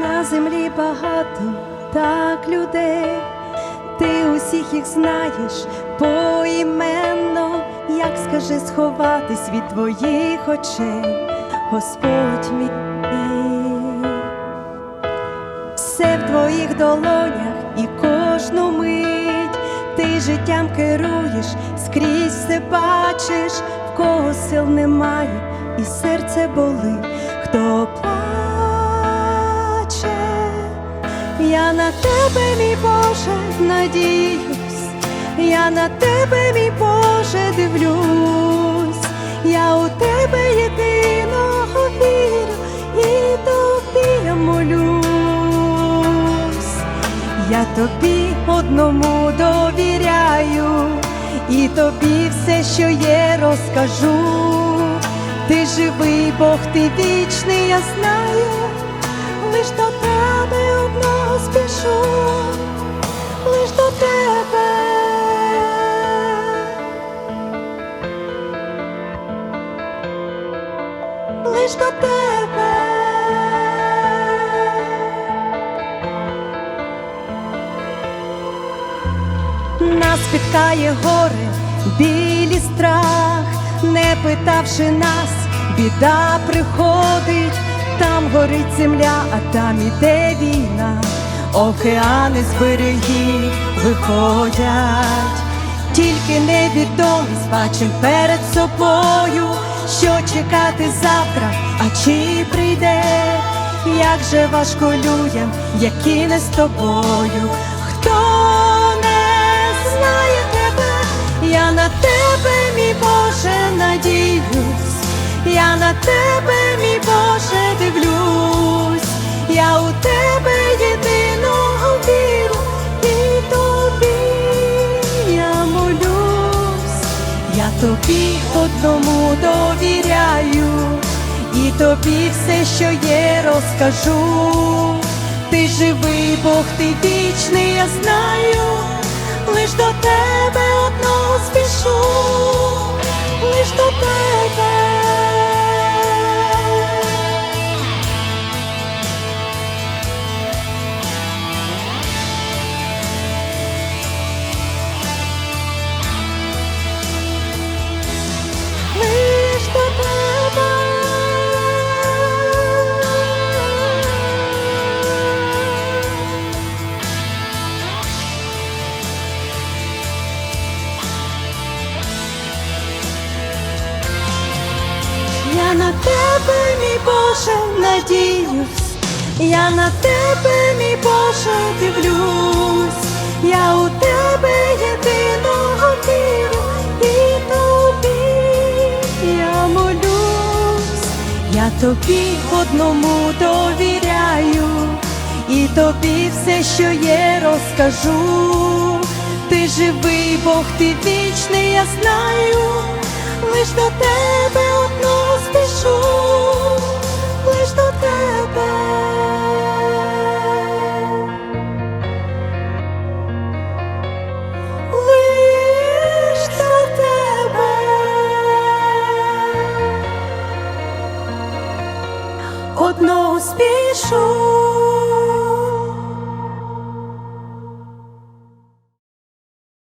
На землі багато так людей, ти усіх їх знаєш поіменно, як скажи сховатись від твоїх очей, Господь мій. Все в твоїх долонях і кожну мить. Ти життям керуєш, скрізь все бачиш, в кого сил немає, і серце болить, хто Я на тебе, мій Боже, надіюсь, я на тебе, мій Боже, дивлюсь, я у тебе єдиного вірю і тобі молюсь. Я тобі одному довіряю, і тобі все, що є, розкажу. Ти живий, Бог, ти вічний, я знаю, лиш до тебе одного спішу, лиш до тебе. Лиш до тебе. Нас спіткає горе, білі страх, не питавши нас, біда приходить, там горить земля, а там іде війна, океани з берегів виходять, тільки невідомість бачим перед собою, що чекати завтра, а чи прийде, як же важко людям, які не з тобою, хто не знає тебе, я на тебе, мій Боже, надіюсь, я на тебе, мій Боже, я тобі одному довіряю, і тобі все, що є, розкажу. Ти живий, Бог, ти вічний, я знаю, лиш до тебе тебе, мій Боже, надіюсь, я на тебе, мій Боже, дивлюсь, я у тебе єдиного вірю, і тобі. Я молюсь, я тобі одному довіряю, і тобі все, що є, розкажу. Ти живий, Бог, ти вічний, я знаю, лиш до тебе одну спішу, лиш до тебе. Лиш тебе. Одного спішу.